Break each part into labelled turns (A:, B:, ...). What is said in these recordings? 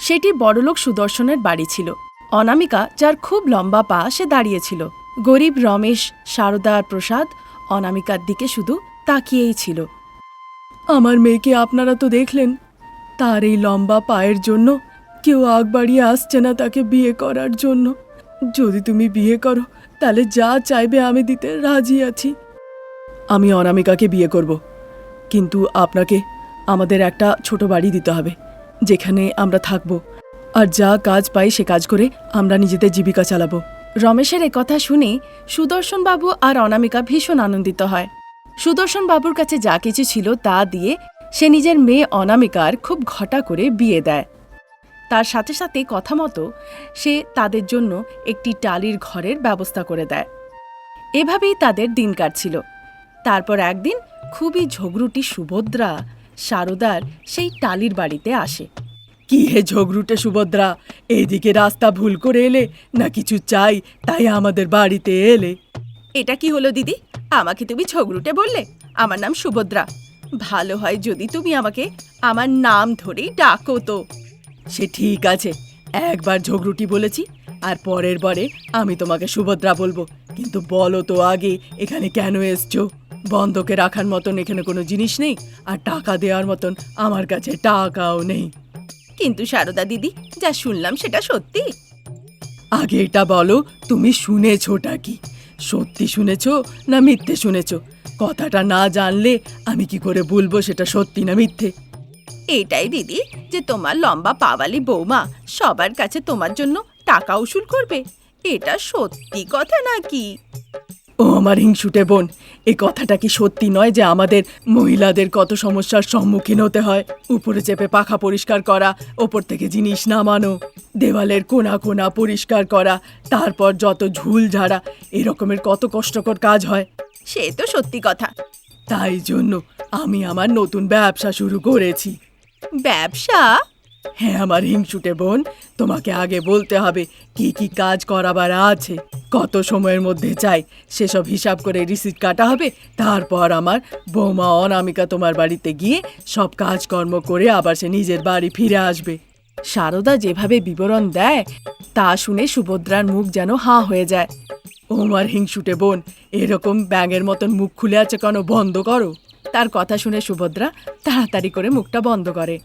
A: সেটি বড়লোক সুদর্শনের বাড়ি ছিল। অনামিকা, যার খুব লম্বা পা, সে দাঁড়িয়েছিল গরিব রমেশ, সারদা আর প্রসাদ অনামিকার দিকে শুধু তাকিয়েই ছিল। আমার মেয়েকে আপনারা তো দেখলেন, তার এই লম্বা পায়ের জন্য কেউ আগ বাড়িয়ে আসছে না তাকে বিয়ে করার জন্য। যদি তুমি বিয়ে করো, তাহলে যা চাইবে আমি দিতে রাজি আছি। আমি অনামিকাকে বিয়ে করব, কিন্তু আপনাকে আমাদের একটা ছোট বাড়ি দিতে হবে। যেখানে আমরা থাকব। আর যা কাজ পাই সে কাজ করে আমরা নিজেদের জীবিকা চালাবো। রমেশের কথা শুনে সুদর্শন বাবু আর অনামিকা ভীষণ আনন্দিত হয়। সুদর্শন বাবুর কাছে যা কিছু ছিল তা দিয়ে সে নিজের মেয়ে অনামিকার খুব ঘটা করে বিয়ে দেয়। তার সাথে সাথে কথা মতো সে তাদের জন্য একটি টালির ঘরের ব্যবস্থা করে দেয়। এভাবেই তাদের দিন কাটছিল। তারপর একদিন খুবই ঝগড়ুটি সুভদ্রা সারদার সেই টালির বাড়িতে আসে। কি হে ঝগড়ুটে সুভদ্রা এদিকে রাস্তা ভুল করে এলে না কিছু চাই, তাই আমাদের বাড়িতে এলে। এটা কি হলো দিদি? আমাকে তুমি ঝগড়ুটে বললে? আমার নাম সুভদ্রা। ভালো হয় যদি তুমি আমাকে আমার নাম ধরেই ডাকো তো। সে ঠিক আছে, একবার ঝগড়ুটি বলেছি, আর পরের বারে আমি তোমাকে সুভদ্রা বলব। কিন্তু বলো তো আগে, এখানে কেন এসছো? বন্ধকে রাখার মতন এখানে কোনো জিনিস নেই আর টাকা দেওয়ার মতন আমার কাছে টাকাও নেই। কিন্তু সারদা দিদি যা শুনলাম সেটা সত্যি। আগে এটা বলো তুমি শুনেছোটা কি? সত্যি শুনেছো না মিথ্যে শুনেছো? কথাটা না জানলে আমি কি করে বলব সেটা সত্যি না মিথ্যে? এটাই দিদি যে তোমার লম্বা পাওয়ালি বৌমা সবার কাছে তোমার জন্য টাকা উসুল করবে। এটা সত্যি কথা নাকি? ও আমার হিংসুটে বোন এ কথাটা কি সত্যি নয় যে আমাদের মহিলাদের কত সমস্যার সম্মুখীন হতে হয়? উপরে চেপে পাখা পরিষ্কার করা ওপর থেকে জিনিস নামানো দেওয়ালের কোনা কোনা পরিষ্কার করা তারপর যত ঝুল ঝাড়া এরকমের কত কষ্টকর কাজ হয়। সে তো সত্যি কথা। তাই জন্য আমি আমার নতুন ব্যবসা শুরু করেছি। ব্যবসা? হ্যাঁ আমার হিংসুটে বোন, তোমাকে আগে বলতে হবে কি কি কাজ করাবার আছে। কত সময়ের মধ্যে চাই সেসব হিসাব করে রিসিট কাটা হবে, তারপর আমার বৌমা অনামিকা তোমার বাড়িতে গিয়ে সব কাজকর্ম করে আবার সে নিজের বাড়ি ফিরে আসবে। সারদা যেভাবে বিবরণ দেয়, তা শুনে সুভদ্রার মুখ যেন হাঁ হয়ে যায়। ওমার হিংসুটে বোন, এরকম ব্যাঙের মতন মুখ খুলে আছে কেন বন্ধ করো? তার কথা শুনে সুভদ্রা তাড়াতাড়ি করে মুখটা বন্ধ করে।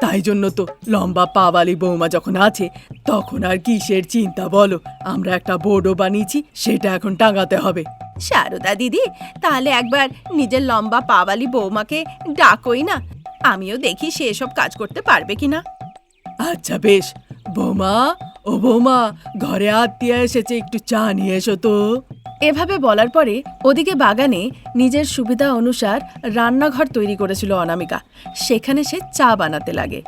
A: তাই জন্য তো লম্বা পাওয়ালি বৌমা যখন আছে তখন আর কিসের চিন্তা বলো? আমরা একটা বোর্ডও বানিয়েছি সেটা এখন টাঙাতে হবে। সারদা দিদি তাহলে একবার নিজের লম্বা পাওয়ালি বৌমাকে ডাকোই না। আমিও দেখি সে এসব কাজ করতে পারবে কিনা। আচ্ছা বেশ। বৌমা ও বৌমা ঘরে আত্মীয় এসেছে একটু চা নিয়ে এসো তো। এভাবে বলার পরে ওদিকে বাগানে নিজের সুবিধা অনুসার রান্নাঘর তৈরি করেছিল অনামিকা। সেখানে সে চা বানাতে লাগে।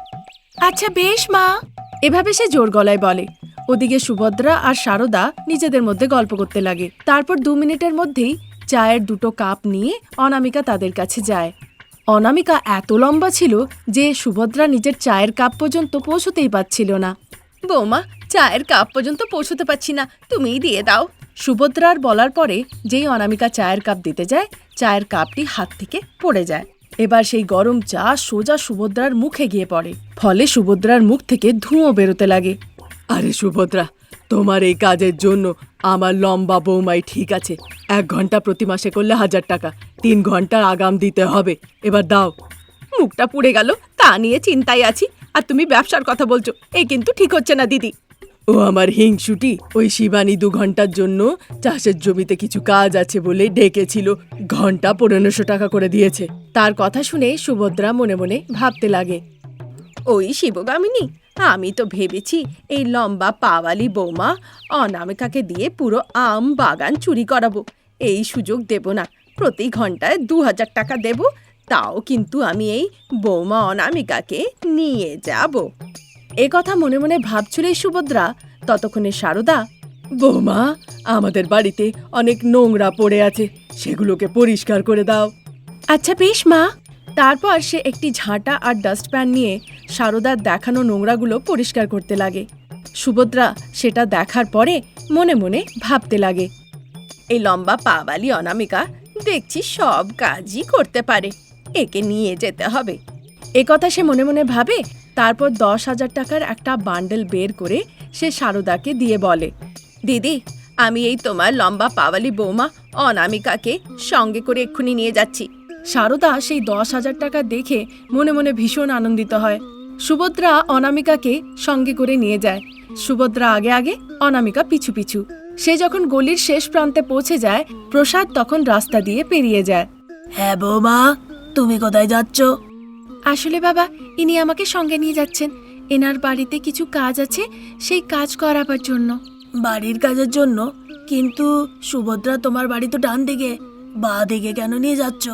A: আচ্ছা বেশ মা। এভাবে সে জোর গলায় বলে। ওদিকে সুভদ্রা আর সারদা নিজেদের মধ্যে গল্প করতে লাগে। তারপর দু মিনিটের মধ্যেই চায়ের দুটো কাপ নিয়ে অনামিকা তাদের কাছে যায়। অনামিকা এত লম্বা ছিল যে সুভদ্রা নিজের চায়ের কাপ পর্যন্ত পৌঁছতেই পারছিল না। বৌমা, চায়ের কাপ পর্যন্ত পৌঁছতে পারছি না। তুমিই দিয়ে দাও। সুভদ্রার বলার পরে যেই অনামিকা চায়ের কাপ দিতে যায়, চায়ের কাপটি হাত থেকে পড়ে যায়। এবার সেই গরম চা সোজা সুভদ্রার মুখে গিয়ে পড়ে। ফলে সুভদ্রার মুখ থেকে ধুঁয়ো বেরোতে লাগে। আরে সুভদ্রা, তোমার এই কাজের জন্য আমার লম্বা বৌমাই ঠিক আছে। এক ঘণ্টা প্রতি মাসে করলে হাজার টাকা। তিন ঘণ্টার আগাম দিতে হবে। এবার দাও। মুখটা পুড়ে গেল, তা নিয়ে চিন্তায় আছি। আর তুমি ব্যবসার কথা বলছো। এই কিন্তু ঠিক হচ্ছে না, দিদি। ও আমার হিংসুটি, ওই শিবানী দু ঘণ্টার জন্য চাষের জমিতে কিছু কাজ আছে বলে ডেকেছিল। ঘণ্টা পনেরোশো টাকা করে দিয়েছে। তার কথা শুনে সুভদ্রা মনে মনে ভাবতে লাগে। ওই শিবগামিনী, আমি তো ভেবেছি এই লম্বা পাওয়ালি বৌমা অনামিকাকে দিয়ে পুরো আম বাগান চুরি করাবো। এই সুযোগ দেব না। প্রতি ঘন্টায় দু হাজার টাকা দেব। তাও কিন্তু আমি এই বৌমা অনামিকাকে নিয়ে যাব। এ কথা মনে মনে ভাবছিল এই সুভদ্রা। ততক্ষণে সারদা, বৌমা, আমাদের বাড়িতে অনেক নোংরা পড়ে আছে, সেগুলোকে পরিষ্কার করে দাও। আচ্ছা বেশ মা। তারপর সে একটি ঝাঁটা আর ডাস্টপ্যান নিয়ে সারদার দেখানো নোংরাগুলো পরিষ্কার করতে লাগে। সুভদ্রা সেটা দেখার পরে মনে মনে ভাবতে লাগে, এই লম্বা পাওয়ালি অনামিকা দেখছি সব কাজই করতে পারে, একে নিয়ে যেতে হবে। এ কথা সে মনে মনে ভাবে তারপর দশ হাজার টাকার একটা বান্ডেল বের করে সে সারদাকে দিয়ে বলে, দিদি, আমি এই তোমার লম্বা পাওয়ালি বৌমা অনামিকাকে সঙ্গে করে এক্ষুনি নিয়ে যাচ্ছি। সারদা সেই দশ হাজার টাকা দেখে মনে মনে ভীষণ আনন্দিত হয়। সুভদ্রা অনামিকাকে সঙ্গে করে নিয়ে যায়। সুভদ্রা আগে আগে অনামিকা পিছু পিছু। সে যখন গলির শেষ প্রান্তে পৌঁছে যায়, প্রসাদ তখন রাস্তা দিয়ে পেরিয়ে যায়।
B: হ্যাঁ বৌমা, তুমি কোথায় যাচ্ছ?
A: আসলে বাবা ইনি আমাকে সঙ্গে নিয়ে যাচ্ছেন। এনার বাড়িতে কিছু কাজ আছে সেই কাজ করাবার জন্য।
B: বাড়ির কাজের জন্য? কিন্তু সুভদ্রা তোমার বাড়ি তো ডান দিকে। বা দিকে কেন নিয়ে যাচ্ছ?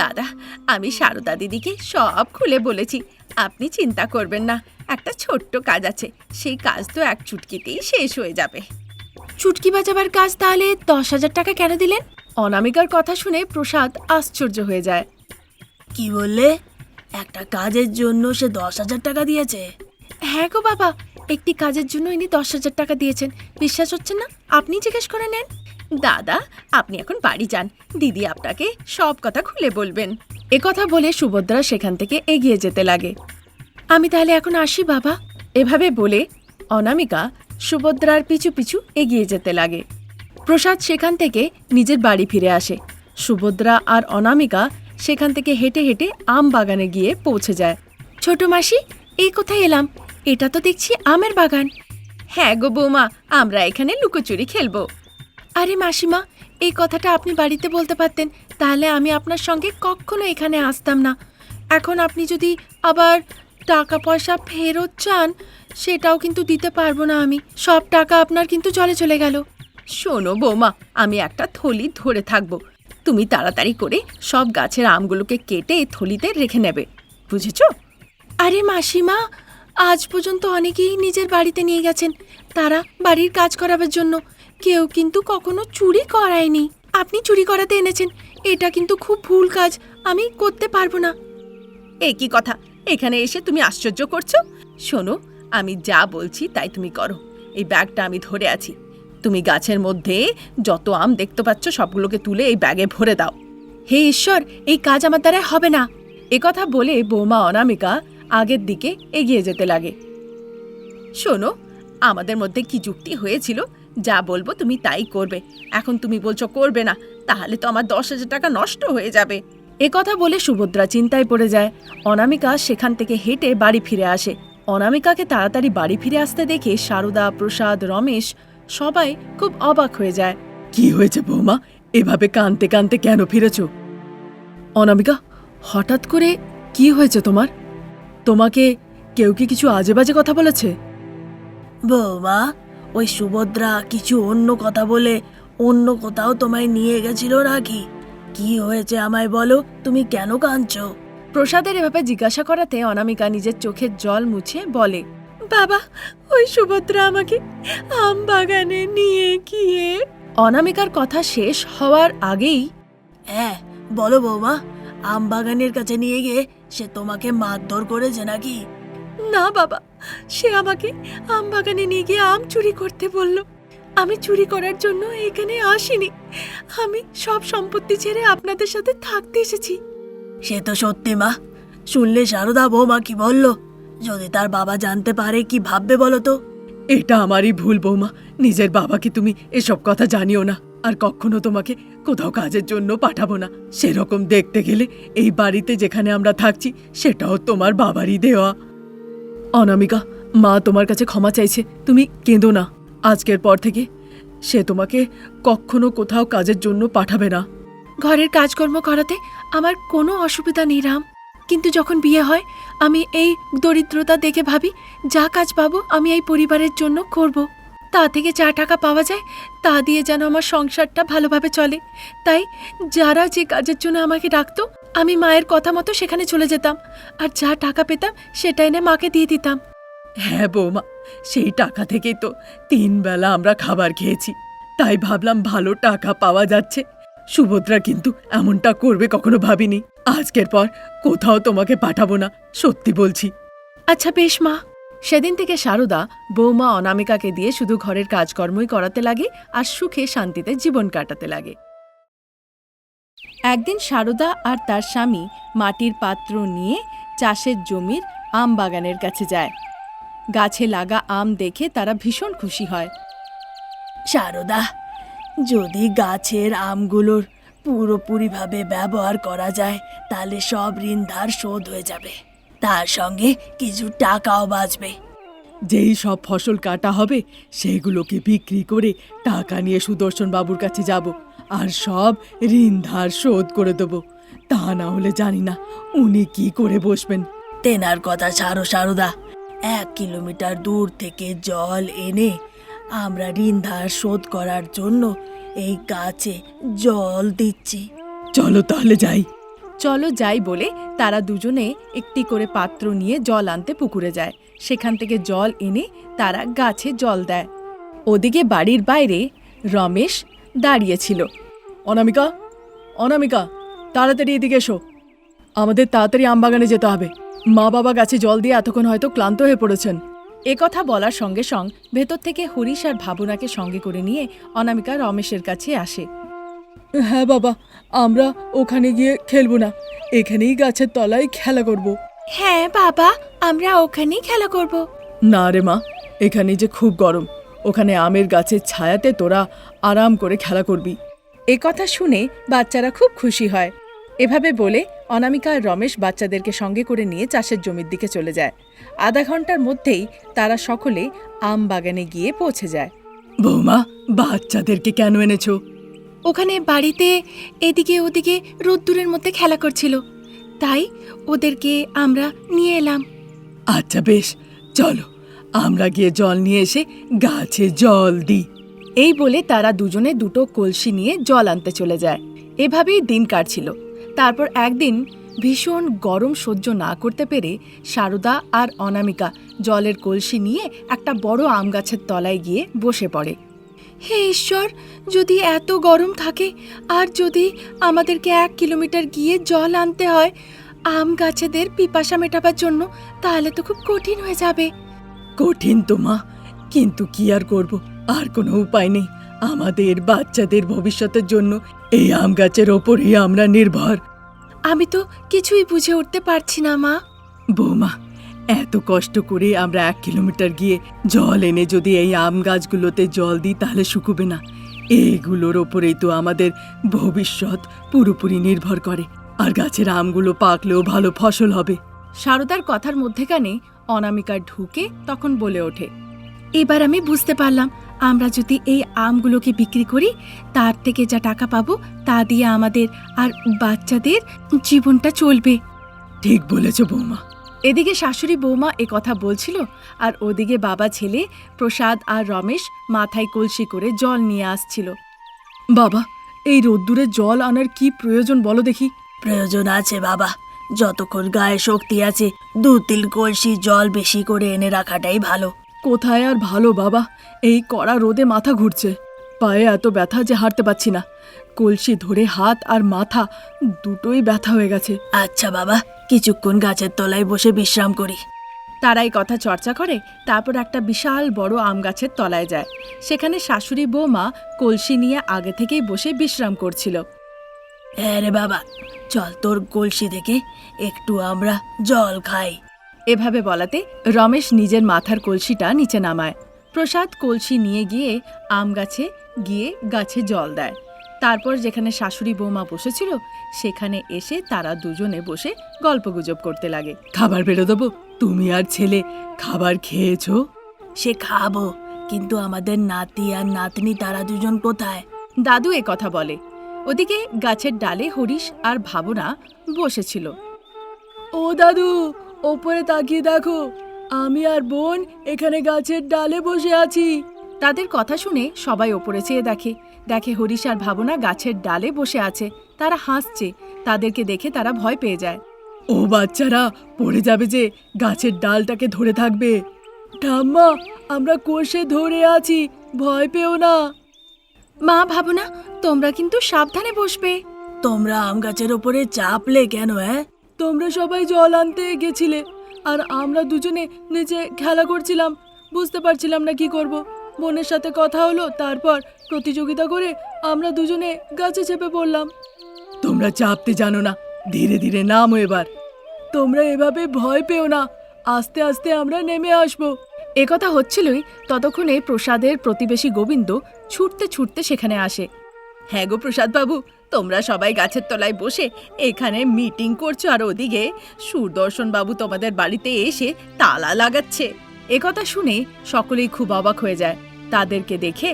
A: দাদা আমি সারদা দিদিকে সব খুলে বলেছি। আপনি চিন্তা করবেন না একটা ছোট্ট কাজ আছে। সেই কাজ তো এক চুটকিতেই শেষ হয়ে যাবে। চুটকি বাজাবার কাজ তাহলে দশ হাজার টাকা কেন দিলেন? অনামিকার কথা শুনে প্রসাদ আশ্চর্য হয়ে যায়।
B: কি বললে? একটা কাজের জন্য সে দশ হাজার টাকা দিয়েছে।
A: হ্যাঁ গো বাবা একটি কাজের জন্য ইনি দশ হাজার টাকা দিয়েছেন। বিশ্বাস হচ্ছে না? আপনি জিজ্ঞেস করে নেন। দাদা আপনি এখন বাড়ি যান। দিদি আপনাকে সব কথা খুলে বলবেন। এ কথা বলে সুভদ্রা সেখান থেকে এগিয়ে যেতে লাগে। আমি তাহলে এখন আসি বাবা। এভাবে বলে অনামিকা সুভদ্রার পিছু পিছু এগিয়ে যেতে লাগে। প্রসাদ সেখান থেকে নিজের বাড়ি ফিরে আসে। সুভদ্রা আর অনামিকা সেখান থেকে হেঁটে হেঁটে আম বাগানে গিয়ে পৌঁছে যায়। ছোট মাসি, এই কোথায় এলাম? এটা তো দেখছি আমের বাগান। হ্যাঁ গো বৌমা, আমরা এখানে লুকোচুরি খেলব। আরে মাসিমা, এই কথাটা আপনি বাড়িতে বলতে পারতেন, তাহলে আমি আপনার সঙ্গে কখনো এখানে আসতাম না। এখন আপনি যদি আবার টাকা পয়সা ফেরত চান, সেটাও কিন্তু দিতে পারব না আমি। সব টাকা আপনার কিন্তু জলে চলে গেল। শোনো বৌমা, আমি একটা থলি ধরে থাকব। তুমি তাড়াতাড়ি করে সব গাছের আমগুলোকে কেটে থলিতে রেখে নেবে বুঝেছ? আরে মাসিমা আজ পর্যন্ত অনেকেই নিজের বাড়িতে নিয়ে গেছেন। তারা বাড়ির কাজ করাবার জন্য। কেউ কিন্তু কখনো চুরি করায়নি। আপনি চুরি করাতে এনেছেন। এটা কিন্তু খুব ভুল কাজ। আমি করতে পারব না। এই কি কথা? এখানে এসে তুমি আশ্চর্য করছ? শোনো আমি যা বলছি তাই তুমি করো। এই ব্যাগটা আমি ধরে আছি। তুমি গাছের মধ্যে যত আম দেখতে পাচ্ছ, সবগুলোকে তুলে এই ব্যাগে ভরে দাও। হে ঈশ্বর, এই কাজ আমার দ্বারা হবে না। কথা বলে বৌমা অনামিকা আগের দিকে এগিয়ে যেতে লাগে। শোনো, আমাদের মধ্যে কি যুক্তি হয়েছিল? যা বলব তুমি তাই করবে। এখন তুমি বলছো করবে না, তাহলে তো আমার দশ হাজার টাকা নষ্ট হয়ে যাবে। এ কথা বলে সুভদ্রা চিন্তায় পড়ে যায়। অনামিকা সেখান থেকে হেঁটে বাড়ি ফিরে আসে। অনামিকাকে তাড়াতাড়ি বাড়ি ফিরে আসতে দেখে সারদা, প্রসাদ, রমেশ সবাই খুব অবাক হয়ে যায়। কি হয়েছে বৌমা? এভাবে কানতে কানতে কেন ফিরেছ? অনামিকা হঠাৎ করে কি হয়েছে তোমার? তোমাকে কেউ কি কিছু আজে বাজে কথা বলেছে?
B: বৌমা ওই সুভদ্রা কিছু অন্য কথা বলে অন্য কোথাও তোমায় নিয়ে গেছিল নাকি? কি হয়েছে আমায় বলো তুমি কেন কাঁদছ?
A: প্রসাদের এভাবে জিজ্ঞাসা করাতে অনামিকা নিজের চোখের জল মুছে বলে বাবা ওই সুভদ্রা আমাকে আম বাগানে নিয়ে গিয়ে। অনামিকার কথা শেষ হওয়ার আগেই
B: হ্যাঁ বলো বৌমা আম বাগানের কাছে নিয়ে গিয়ে সে তোমাকে মারধর করেছে নাকি?
A: না বাবা সে আমাকে আম বাগানে নিয়ে গিয়ে আম চুরি করতে বলল। আমি চুরি করার জন্য এখানে আসিনি। আমি সব সম্পত্তি ছেড়ে আপনাদের সাথে থাকতে এসেছি।
B: সে তো সত্যি মা শুনলে সারদা বৌমা কি বলল? যদি তার বাবা জানতে পারে কি ভাববে বলো তো?
A: এটা আমারই ভুল বৌমা। নিজের বাবাকে তুমি এসব কথা জানিও না আর কখনো তোমাকে কোথাও কাজের জন্য পাঠাবো না। সেরকম দেখতে গেলে এই বাড়িতে যেখানে আমরা থাকছি সেটাও তোমার বাবারই দেওয়া। অনামিকা মা তোমার কাছে ক্ষমা চাইছে তুমি কেঁদো না। আজকের পর থেকে সে তোমাকে কখনো কোথাও কাজের জন্য পাঠাবে না। ঘরের কাজকর্ম করাতে আমার কোনো অসুবিধা নেই রাম। কিন্তু যখন বিয়ে হয়, আমি এই দরিদ্রতা দেখে ভাবি, যা কাজ পাবো আমি এই পরিবারের জন্য করব। তা থেকে যা টাকা পাওয়া যায়, তা দিয়ে যেন আমার সংসারটা ভালোভাবে চলে। তাই যারা যে কাজের জন্য আমাকে ডাকতো, আমি মায়ের কথা মতো সেখানে চলে যেতাম। আর যা টাকা পেতাম, সেটা এনে মাকে দিয়ে দিতাম। হ্যাঁ বৌমা, সেই টাকা থেকেই তো তিন বেলা আমরা খাবার খেয়েছি। তাই ভাবলাম ভালো টাকা পাওয়া যাচ্ছে। সুভদ্রা কিন্তু এমনটা করবে কখনো ভাবিনি। আজকের পর কোথাও তোমাকে পাঠাবো না, সত্যি বলছি। আচ্ছা বেশ মা। সেদিন থেকে সারদা বৌমা অনামিকাকে দিয়ে শুধু ঘরের কাজকর্মই করাতে লাগে আর সুখে শান্তিতে জীবন কাটাতে লাগে। একদিন সারদা আর তার স্বামী মাটির পাত্র নিয়ে চাষের জমির আম বাগানের কাছে যায়। গাছে লাগা আম দেখে তারা ভীষণ খুশি হয়।
B: সারদা, যদি গাছের আমগুলোর পুরোপুরিভাবে ব্যবহার করা যায় তাহলে সব ঋণ ধার শোধ হয়ে যাবে। তার সঙ্গে কিছু টাকাও বাঁচবে।
A: যেই সব ফসল কাটা হবে সেগুলোকে বিক্রি করে টাকা নিয়ে সুদর্শন বাবুর কাছে যাব আর সব ঋণ ধার শোধ করে দেবো। তা না হলে জানি না উনি কি করে বসবেন।
B: তেনার কথা সারো সারদা। এক কিলোমিটার দূর থেকে জল এনে আমরা ঋণ ধার শোধ করার জন্য এই গাছে জল দিচ্ছি।
A: চলো তাহলে যাই। চলো যাই বলে তারা দুজনে একটি করে পাত্র নিয়ে জল আনতে পুকুরে যায়। সেখান থেকে জল এনে তারা গাছে জল দেয়। ওদিকে বাড়ির বাইরে রমেশ দাঁড়িয়েছিল। অনামিকা অনামিকা তাড়াতাড়ি এদিকে এসো। আমাদের তাড়াতাড়ি আমবাগানে যেতে হবে। মা বাবা গাছে জল দিয়ে এতক্ষণ হয়তো ক্লান্ত হয়ে পড়েছেন। কথা বলার সঙ্গে সঙ্গ ভেতর থেকে হরিশ আর ভাবনাকে সঙ্গে করে নিয়ে অনামিকা রমেশের কাছে আসে। হ্যাঁ বাবা আমরা ওখানে গিয়ে খেলব না। এখানেই গাছের তলায় খেলা করব।
B: হ্যাঁ বাবা আমরা ওখানেই খেলা করব।
A: না রে মা এখানে যে খুব গরম। ওখানে আমের গাছের ছায়াতে তোরা আরাম করে খেলা করবি। এ কথা শুনে বাচ্চারা খুব খুশি হয়। এভাবে বলে অনামিকা আর রমেশ বাচ্চাদেরকে সঙ্গে করে নিয়ে চাষের জমির দিকে চলে যায়। আধা ঘণ্টার মধ্যেই তারা সকলে আম বাগানে গিয়ে পৌঁছে যায়। বৌমা বাচ্চাদেরকে কেন এনেছো?
C: ওখানে বাড়িতে এদিকে ওদিকে রোদ্দুরের মধ্যে খেলা করছিল। তাই ওদেরকে আমরা নিয়ে এলাম।
A: আচ্ছা বেশ চলো আমরা গিয়ে জল নিয়ে এসে গাছে জল দিই। এই বলে তারা দুজনে দুটো কলসি নিয়ে জল আনতে চলে যায়। এভাবেই দিন কাটছিল। তারপর একদিন ভীষণ গরম সহ্য না করতে পেরে সারদা আর অনামিকা জলের কলসি নিয়ে একটা বড় আম গাছের তলায় গিয়ে বসে পড়ে।
C: হে ঈশ্বর, যদি এত গরম থাকে, আর যদি আমাদেরকে এক কিলোমিটার গিয়ে জল আনতে হয়, আম গাছেদের পিপাসা মেটাবার জন্য, তাহলে তো খুব কঠিন হয়ে যাবে।
A: কঠিন তো মা, কিন্তু কি আর করব? আর কোনো উপায় নেই। আমাদের বাচ্চাদের ভবিষ্যতের জন্য এই আম গাছের ওপরই আমরা নির্ভর।
C: আমি তো কিছুই বুঝে উঠতে পারছি না মা।
A: বৌমা এত কষ্ট করে আমরা এক কিলোমিটার গিয়ে জল এনে যদি এই আম গাছগুলোতে জল দিই তাহলে শুকুবে না। এইগুলোর ওপরেই তো আমাদের ভবিষ্যৎ পুরোপুরি নির্ভর করে। আর গাছের আমগুলো পাকলেও ভালো ফসল হবে। সারদার কথার মধ্যেখানে অনামিকা ঢুকে তখন বলে ওঠে
C: এবার আমি বুঝতে পারলাম আমরা যদি এই আমগুলোকে বিক্রি করি তার থেকে যা টাকা পাবো তা দিয়ে আমাদের আর বাচ্চাদের জীবনটা চলবে।
A: ঠিক বলেছ বৌমা। এদিকে শাশুড়ি বৌমা এ কথা বলছিল আর ওদিকে বাবা ছেলে প্রসাদ আর রমেশ মাথায় কলসি করে জল নিয়ে আসছিল। বাবা এই রোদ্দুরে জল আনার কি প্রয়োজন বলো দেখি?
B: প্রয়োজন আছে বাবা। যতক্ষণ গায়ে শক্তি আছে দু তিল কলসি জল বেশি করে এনে রাখাটাই ভালো।
A: কোথায় আর ভালো বাবা? এই কড়া রোদে মাথা ঘুরছে। পায়ে এত ব্যথা যে হাঁটতে পারছি না। কলসি ধরে হাত আর মাথা দুটোই ব্যথা হয়ে গেছে।
B: আচ্ছা বাবা কিছুক্ষণ গাছের তলায় বসে বিশ্রাম করি।
A: তারাই কথা চর্চা করে তারপর একটা বিশাল বড় আম গাছের তলায় যায়। সেখানে শাশুড়ি বৌমা কলসি নিয়ে আগে থেকেই বসে বিশ্রাম করছিল।
B: হ্যাঁ রে বাবা চল তোর কলসি থেকে একটু আমরা জল খাই।
A: এভাবে বলাতে রমেশ নিজের মাথার কলসিটা নিচে নামায়। প্রসাদ কলসি নিয়ে গিয়ে আম গাছে গিয়ে গাছে জল দেয়। তারপর যেখানে শাশুড়ি বৌমা বসেছিল সেখানে এসে তারা দুজনে বসে গল্পগুজব করতে লাগে। খাবার বেরো দেবো তুমি আর ছেলে খাবার খেয়েছো?
B: সে খাব কিন্তু আমাদের নাতি আর নাতনি তারা দুজন কোথায়?
A: দাদু এ কথা বলে। ওদিকে গাছের ডালে হরিশ আর ভাবনা বসেছিল। ও দাদু ওপরে তাকিয়ে দেখো আমি আর বোন এখানে গাছের ডালে বসে আছি। তাদের কথা শুনে সবাই ওপরে চেয়ে দেখে। দেখে হরিশ আর ভাবনা গাছের ডালে বসে আছে। তারা হাসছে। তাদেরকে দেখে তারা ভয় পেয়ে যায়। ও বাচ্চারা পড়ে যাবে যে গাছের ডালটাকে ধরে থাকবে। ঠাম্মা আমরা কোষে ধরে আছি ভয় পেও না।
C: মা ভাবো না তোমরা কিন্তু সাবধানে বসবে।
B: তোমরা আম গাছের ওপরে চাপলে কেন হ্যাঁ
A: তোমরা সবাই জল আনতে গেছিলে আর আমরা দুজনে নিচে খেলা করছিলাম। বুঝতে পারছিলাম না কি করব। বোনের সাথে কথা হলো তারপর প্রতিযোগিতা করে আমরা দুজনে গাছে চেপে পড়লাম। তোমরা চাপতে জানো না ধীরে ধীরে নামো এবার। তোমরা এভাবে ভয় পেও না আস্তে আস্তে আমরা নেমে আসব। একথা হচ্ছিলই ততক্ষণে প্রসাদের প্রতিবেশী গোবিন্দ ছুটতে ছুটতে সেখানে আসে। হ্যাঁ গো প্রসাদ বাবু তোমরা সবাই গাছের তলায় বসে এখানে মিটিং করছ আর ওদিকে সুদর্শন বাবু তোমাদের বাড়িতে এসে তালা লাগাচ্ছে। একথা শুনে সকলেই খুব অবাক হয়ে যায়। তাদেরকে দেখে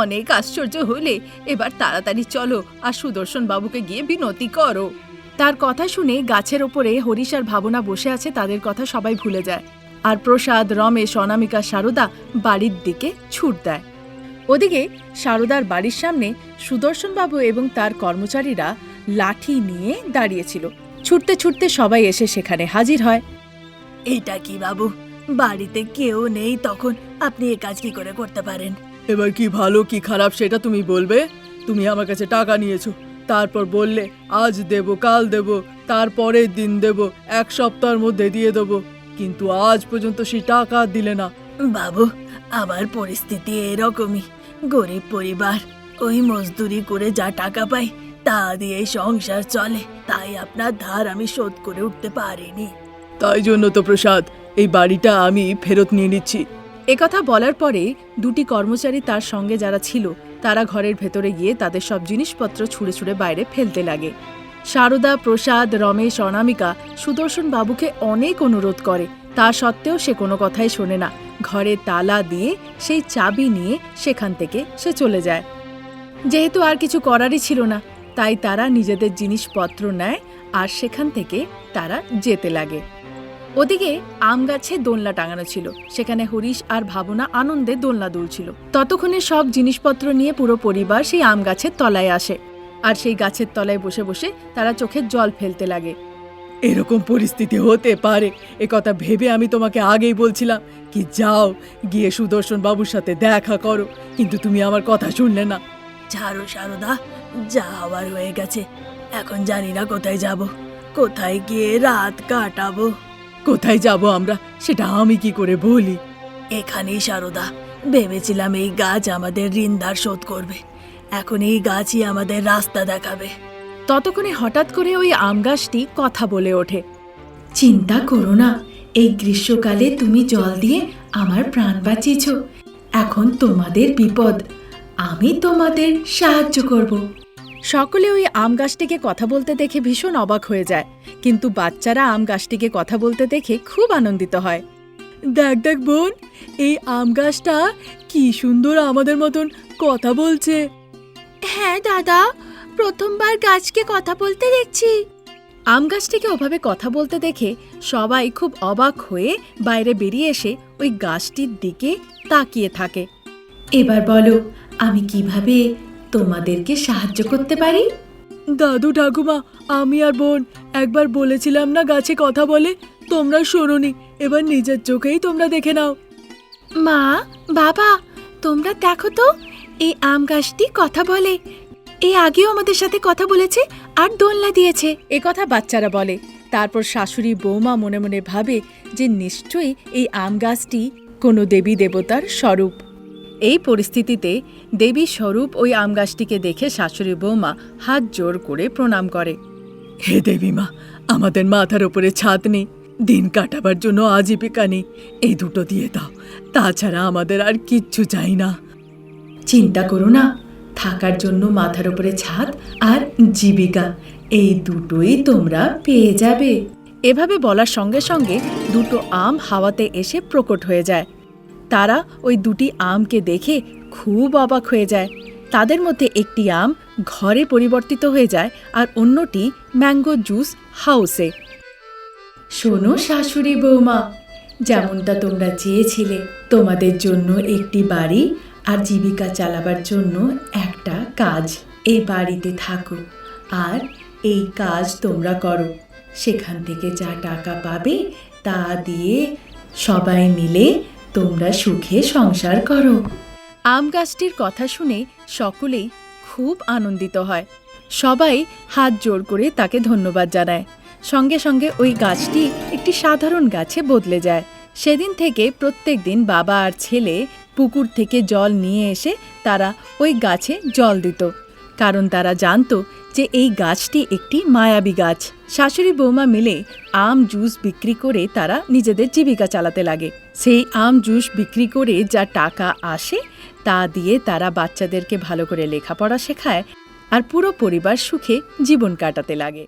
A: অনেক আশ্চর্য হলে এবার তাড়াতাড়ি চলো আর সুদর্শন বাবুকে গিয়ে বিনতি করো। তার কথা শুনে গাছের ওপরে হরিশ আর ভাবনা বসে আছে তাদের কথা সবাই ভুলে যায়। আর প্রসাদ, রমেশ, অনামিকা, সারদা বাড়ির দিকে ছুট দেয়। ওদিকে সারদার বাড়ির সামনে সুদর্শনবাবু এবং তার কর্মচারীরা লাঠি নিয়ে দাঁড়িয়েছিল। ছুটতে ছুটতে সবাই এসে সেখানে হাজির হয়।
B: এটা কি বাবু? বাড়িতে কেউ নেই তখন আপনি এ কাজ কি করে করতে পারেন?
A: এবার কি ভালো কি খারাপ সেটা তুমি বলবে? তুমি আমার কাছে টাকা নিয়েছো। তারপর বললে আজ দেব কাল দেব তারপরের দিন দেব এক সপ্তাহের মধ্যে দিয়ে দেব। কিন্তু আজ পর্যন্ত সে টাকা দিলে না।
B: বাবু আমার পরিস্থিতি এরকমই। গরিব পরিবার ওই মজদুরি করে যা টাকা পাই তা দিয়ে সংসার চলে। তাই আপনার ধার আমি শোধ করে উঠতে পারিনি।
A: তাই জন্য তো প্রসাদ এই বাড়িটা আমি ফেরত নিয়ে নিচ্ছি। একথা বলার পরে দুটি কর্মচারী তার সঙ্গে যারা ছিল তারা ঘরের ভেতরে গিয়ে তাদের সব জিনিসপত্র ছুঁড়ে ছুঁড়ে বাইরে ফেলতে লাগে। সারদা প্রসাদ রমেশ অনামিকা সুদর্শন বাবুকে অনেক অনুরোধ করে। তা সত্ত্বেও সে কোনো কথাই শোনে না। ঘরে তালা দিয়ে সেই চাবি নিয়ে সেখান থেকে সে চলে যায়। যেহেতু আর কিছু করারই ছিল না, তাই তারা নিজেদের জিনিসপত্র নেয় আর সেখান থেকে তারা যেতে লাগে। ওদিকে আম গাছে দোলনা টাঙানো ছিল, সেখানে হরিশ আর ভাবনা আনন্দে দোলনা দুলছিল। ততক্ষণে সব জিনিসপত্র নিয়ে পুরো পরিবার সেই আম গাছের তলায় আসে, আর সেই গাছের তলায় বসে বসে তারা চোখে জল ফেলতে লাগে। এরকম পরিস্থিতি হতে পারে। এ কথা ভেবে আমি তোমাকে আগেই বলছিলাম কি যাও গিয়ে সুদর্শন বাবুর সাথে দেখা করো। কিন্তু তুমি আমার কথা শুনলে না।
B: ছাড়ো সারদা যা হওয়ার হয়ে গেছে। এখন জানি না কোথায় যাব। কোথায় গিয়ে রাত কাটাবো।
A: কোথায় যাব আমরা? সেটা আমি কি করে বলি?
B: এখানেই সারদা ভেবেছিলাম এই গাছ আমাদের ঋণধার শোধ করবে। এখন এই গাছই আমাদের রাস্তা দেখাবে।
A: ততক্ষণে হঠাৎ করে ওই আম গাছটি কথা বলে ওঠে,
C: চিন্তা করো না, এই গ্রীষ্মকালে তুমি জল দিয়ে আমার প্রাণ বাঁচিয়েছ। এখন তোমাদের বিপদ, আমি তোমাদের সাহায্য করব
A: সকলে ওই আম গাছটিকে কথা বলতে দেখে ভীষণ অবাক হয়ে যায়, কিন্তু বাচ্চারা আম গাছটিকে কথা বলতে দেখে খুব আনন্দিত হয়। দেখ দেখ বোন, এই আম গাছটা কি সুন্দর আমাদের মতন কথা বলছে।
C: হ্যাঁ দাদা প্রথমবার গাছকে কথা বলতে দেখছি।
A: আম গাছটিকে ওভাবে কথা বলতে দেখে সবাই খুব অবাক হয়ে বাইরে বেরিয়ে এসে ওই গাছটির দিকে তাকিয়ে থাকে।
C: এবার বলো, আমি কীভাবে তোমাদেরকে সাহায্য করতে পারি?
A: দাদু ঠাকুমা, আমি আর বোন একবার বলেছিলাম না গাছে কথা বলে, তোমরা শোনোনি, এবার নিজের চোখেই তোমরা দেখে নাও।
C: মা, বাবা, তোমরা দেখো তো, এই আম গাছটি কথা বলে এই আগেও আমাদের সাথে কথা বলেছে আর দোলনা দিয়েছে।
A: এ কথা বাচ্চারা বলে। তারপর শাশুড়ি বৌমা মনে মনে ভাবে যে নিশ্চয়ই এই আম গাছটি কোনো দেবী দেবতার স্বরূপ। এই পরিস্থিতিতে দেবী স্বরূপ ওই আম গাছটিকে দেখে শাশুড়ি বৌমা হাত জোর করে প্রণাম করে। হে দেবী মা, আমাদের মাথার উপরে ছাদ নেই। দিন কাটাবার জন্য আজীবিকা নেই। এই দুটো দিয়ে দাও। তাছাড়া আমাদের আর কিচ্ছু চাই না।
C: চিন্তা করো না। থাকার জন্য মাথার উপরে ছাদ আর জীবিকা। এই দুটোই তোমরা পেয়ে যাবে।
A: এভাবে বলার সঙ্গে সঙ্গে দুটো আম হাওয়াতে এসে প্রকট হয়ে যায়। তারা ওই দুটি আমকে দেখে খুব অবাক হয়ে যায়। তাদের মধ্যে একটি আম ঘরে পরিবর্তিত হয়ে যায় আর অন্যটি ম্যাঙ্গো জুস হাউসে।
C: শোনো শাশুড়ি বৌমা, যেমনটা তোমরা চেয়েছিলে, তোমাদের জন্য একটি বাড়ি আর জীবিকা চালাবার জন্য একটা কাজ। এই বাড়িতে থাকো, আর এই কাজ তোমরা করো। সেখান থেকে যা টাকা পাবে, তা দিয়ে সবাই মিলে তোমরা সুখে সংসার করো।
A: আম গাছটির কথা শুনে সকলেই খুব আনন্দিত হয়। সবাই হাত জোর করে তাকে ধন্যবাদ জানায়। সঙ্গে সঙ্গে ওই গাছটি একটি সাধারণ গাছে বদলে যায়। সেদিন থেকে প্রত্যেক দিন বাবা আর ছেলে পুকুর থেকে জল নিয়ে এসে তারা ওই গাছে জল দিত। কারণ তারা জানতো যে এই গাছটি একটি মায়াবী গাছ। শাশুড়ি বৌমা মিলে আম জুস বিক্রি করে তারা নিজেদের জীবিকা চালাতে লাগে। সেই আম জুস বিক্রি করে যা টাকা আসে, তা দিয়ে তারা বাচ্চাদেরকে ভালো করে লেখাপড়া শেখায় আর পুরো পরিবার সুখে জীবন কাটাতে লাগে।